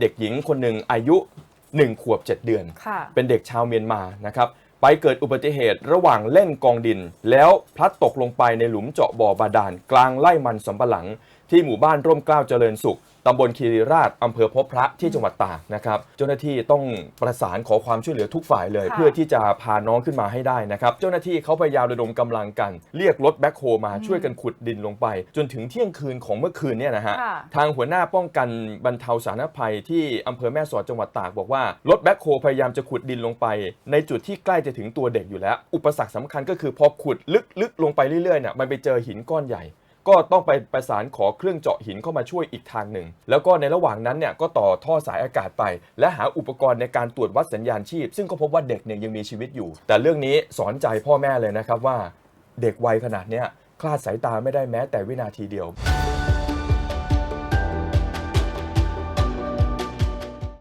เด็กหญิงคนหนึ่งอายุ 1 ขวบ 7 เดือนค่ะเป็นเด็กชาวเมียนมานะครับ ไปเกิดอุบัติเหตุระหว่างเล่นกองดิน แล้วพลัดตกลงไปในหลุมเจาะบ่อบาดาลกลางไร่มันสำปะหลัง ที่หมู่บ้านร่มเกล้าเจริญสุขตำบลคีรีราชอำเภอพบพระที่จังหวัดตากนะครับ เจ้าหน้าที่ต้องประสานขอความช่วยเหลือทุกฝ่ายเลยค่ะเพื่อที่จะพาน้องขึ้นมาให้ได้นะครับ เจ้าหน้าที่เขาพยายามระดมกำลังกัน เรียกรถแบ็คโฮมาช่วยกันขุดดินลงไป จนถึงเที่ยงคืนของเมื่อคืนเนี่ยนะฮะค่ะทางหัวหน้าป้องกันบรรเทาสาธารณภัยที่อำเภอแม่สอดจังหวัดตากบอกว่ารถแบ็คโฮพยายามจะขุดดินลงไป ในจุดที่ใกล้จะถึงตัวเด็กอยู่แล้ว อุปสรรคสำคัญก็คือพอขุดลึกๆลงไปเรื่อยๆเนี่ยมันไปเจอหินก้อนใหญ่ ก็ต้องไปประสานขอเครื่องเจาะหินเข้ามาช่วยอีกทางหนึ่ง แล้วก็ในระหว่างนั้นเนี่ยก็ต่อท่อสายอากาศไป และหาอุปกรณ์ในการตรวจวัดสัญญาณชีพ ซึ่งก็พบว่าเด็กเนี่ยยังมีชีวิตอยู่ แต่เรื่องนี้สอนใจพ่อแม่เลยนะครับว่า เด็กวัยขนาดเนี้ยคลาดสายตาไม่ได้แม้แต่วินาทีเดียว